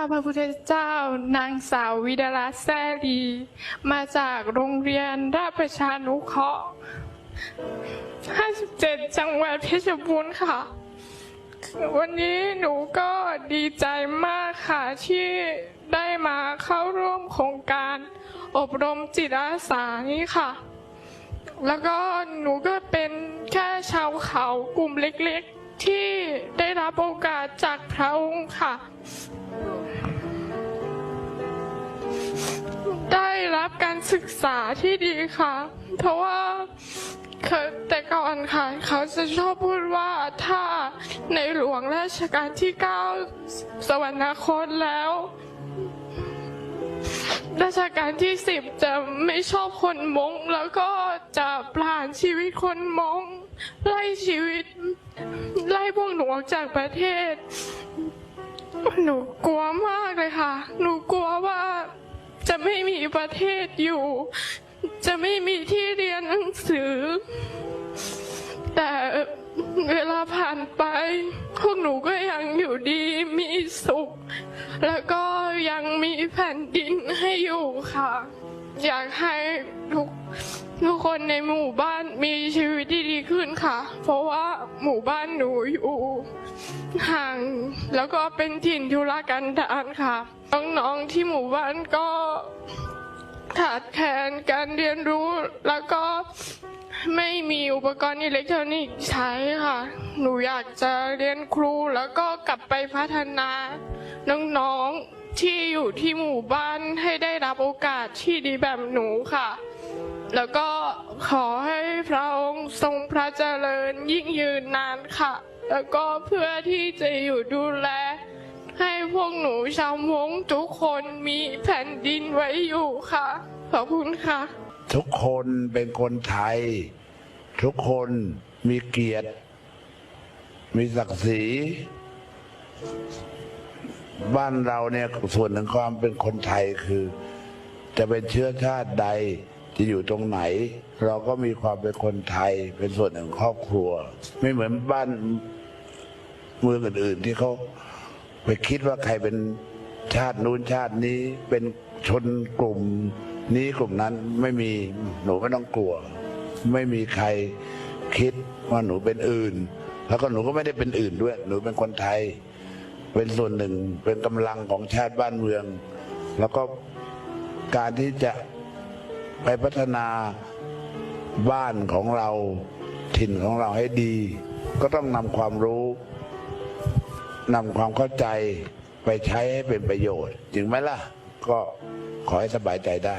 พระพุทธเจ้านางสาววิดาลัสแซลี มาจากโรงเรียนราชประชานุเคราะห์ 57 จังหวัดเพชรบูรณ์ค่ะ วันนี้หนูก็ดีใจมากค่ะที่ได้มาเข้าร่วมโครงการอบรมจิตอาสานี้ค่ะ แล้วก็หนูก็เป็นแค่ชาวเขากลุ่มเล็กๆ ที่ได้รับโอกาสจากพระองค์ค่ะ ศึกษาที่ดีค่ะ เพราะว่าเคยแต่ก่อนค่ะ เขาจะชอบพูดว่าถ้าในหลวงราชการที่9สวรรคตแล้ว ราชการที่10จะไม่ชอบคนมงแล้วก็จะปราณชีวิตคนมงไล่ชีวิต ไล่พวกหนูออกจากประเทศ หนูกลัวมากเลยค่ะหนู ประเทศอยู่ จะไม่มีที่เรียนหนังสือ แต่เวลาผ่านไป พวกหนูก็ยังอยู่ดีมีสุข แล้วก็ยังมีแผ่นดินให้อยู่ค่ะ อยากให้ทุกทุกคนในหมู่บ้านมีชีวิตที่ดีขึ้นค่ะ เพราะว่าหมู่บ้านหนูอยู่ห่าง แล้วก็เป็นถิ่นธุรกันดารค่ะ น้องๆที่หมู่บ้านก็ ขาดแคลนการเรียนรู้แล้วก็ไม่มีอุปกรณ์อิเล็กทรอนิกส์ใช้ค่ะ หนูอยากจะเรียนครูแล้วก็กลับไปพัฒนา น้องๆที่อยู่ที่หมู่บ้านให้ได้รับโอกาสที่ดีแบบหนูค่ะ แล้วก็ขอให้พระองค์ทรงพระเจริญยิ่งยืนนานค่ะ แล้วก็เพื่อที่จะอยู่ดูแล ให้พวกหนูชาวมงทุกคนมีแผ่นดินไว้อยู่ค่ะ ขอบคุณค่ะ ทุกคนเป็นคนไทย ทุกคนมีเกียรติ มีศักดิ์ศรี บ้านเราเนี่ยส่วนหนึ่งความเป็นคนไทยคือ จะเป็นเชื้อชาติใดจะอยู่ตรงไหน เราก็มีความเป็นคนไทยเป็นส่วนหนึ่งของครอบครัว ไม่เหมือนบ้านเมืองอื่นๆที่เขา ไปคิดว่าใครเป็นชาตินู้นชาตินี้เป็นชนกลุ่มนี้กลุ่มนั้นไม่มีหนูไม่ต้องกลัว ไม่มีใครคิดว่าหนูเป็นอื่น แล้วก็หนูก็ไม่ได้เป็นอื่นด้วย หนูเป็นคนไทย เป็นส่วนหนึ่งเป็นกำลังของชาติบ้านเมือง แล้วก็การที่จะไปพัฒนาบ้านของเราถิ่นของเราให้ดี ก็ต้องนำความรู้ นำความเข้าใจไปใช้ให้เป็นประโยชน์จริงไหมล่ะ ก็ขอให้สบายใจได้